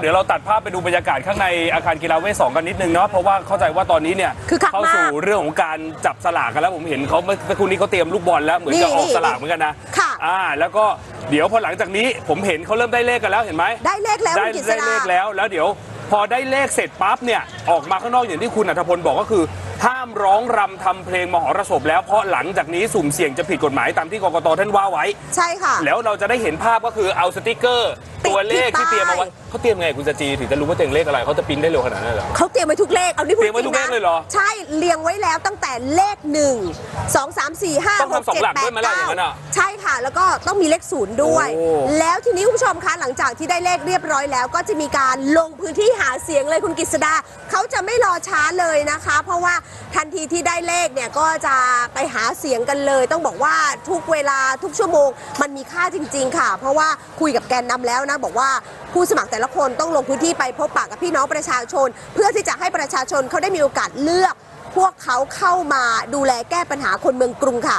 เดี๋ยวเราตัดภาพไปดูบรรยากาศข้างในอาคารกีฬาเวทสองกันนิดนึงเนาะเพราะว่าเข้าใจว่าตอนนี้เนี่ยคือคักมากเข้าสู่เรื่องของการจับสลากกันแล้วผมเห็นเขาเมื่อสักครู่นี้เขาเตรียมลูกบอลแล้วเหมือนจะนี่ออกนี่สลากเหมือนกันนะค่ะอ่า แล้วก็เดี๋ยวพอหลังจากนี้ผมเห็นเขาเริ่มได้เลขกันแล้วเห็นไหมได้เลขแล้วได้คุณกิษได้ดาเลขแล้วแล้วเดี๋ยว พอได้เลขเสร็จปั๊บเนี่ยออกมาข้างนอกอย่างที่คุณอัธพลบอกก็คือ ห้ามร้องรำทำเพลงมหรสพแล้วเพราะหลังจากนี้สุ่มเสี่ยงจะผิดกฎหมายตามที่กกตท่านว่าไว้ ใช่ค่ะ แล้วเราจะได้เห็นภาพก็คือเอาสติกเกอร์ ติดตัวเลขที่ที่เตรียมเอาไว้ป้ายเขาเตรียมไงคุณจะจีถึงจะรู้ว่าตัวเองเลขอะไรเขาจะปริ้นได้เร็วขนาดนั้นเหรอ เขาเตรียมไว้ทุกเลข เอานี่พูดเตรียมไว้จทุริกงเลนะขเลยเหรอ ใช่เรียงไว้แล้วตั้งแต่เลขหนึ่งสองสามสี่ห้าต้องหทำกสองเจ็ดหลักแปด้วดยไหมล่ะเก้าอย่างนั้นอะใช่ค่ะ แล้วก็ต้องมีเลขศูนย์ด้วย โอ้ แล้วทีนี้คุณผู้ชมคะหลังจากที่ได้เลขเรียบร้อยแล้ว ก็จะมีการลงพื้นที่หาเสียงเลยคุณกฤษดาเขาจะไม่รอช้าเลยนะคะ เพราะว่าทันทีที่ได้เลขเนี่ยก็จะไปหาเสียงกันเลย ต้องบอกว่าทุกเวลาทุกชั่วโมง มันมีค่าจริง ๆ ค่ะ เพราะว่าคุยกับแกนนำแล้วนะบอกว่าผู้สมัครแต่ละคนต้องลงพื้นที่ไปพบปะกับพี่น้องประชาชน เพื่อที่จะให้ประชาชนเขาได้มีโอกาสเลือก พวกเขาเข้ามาดูแลแก้ปัญหาคนเมืองกรุงค่ะ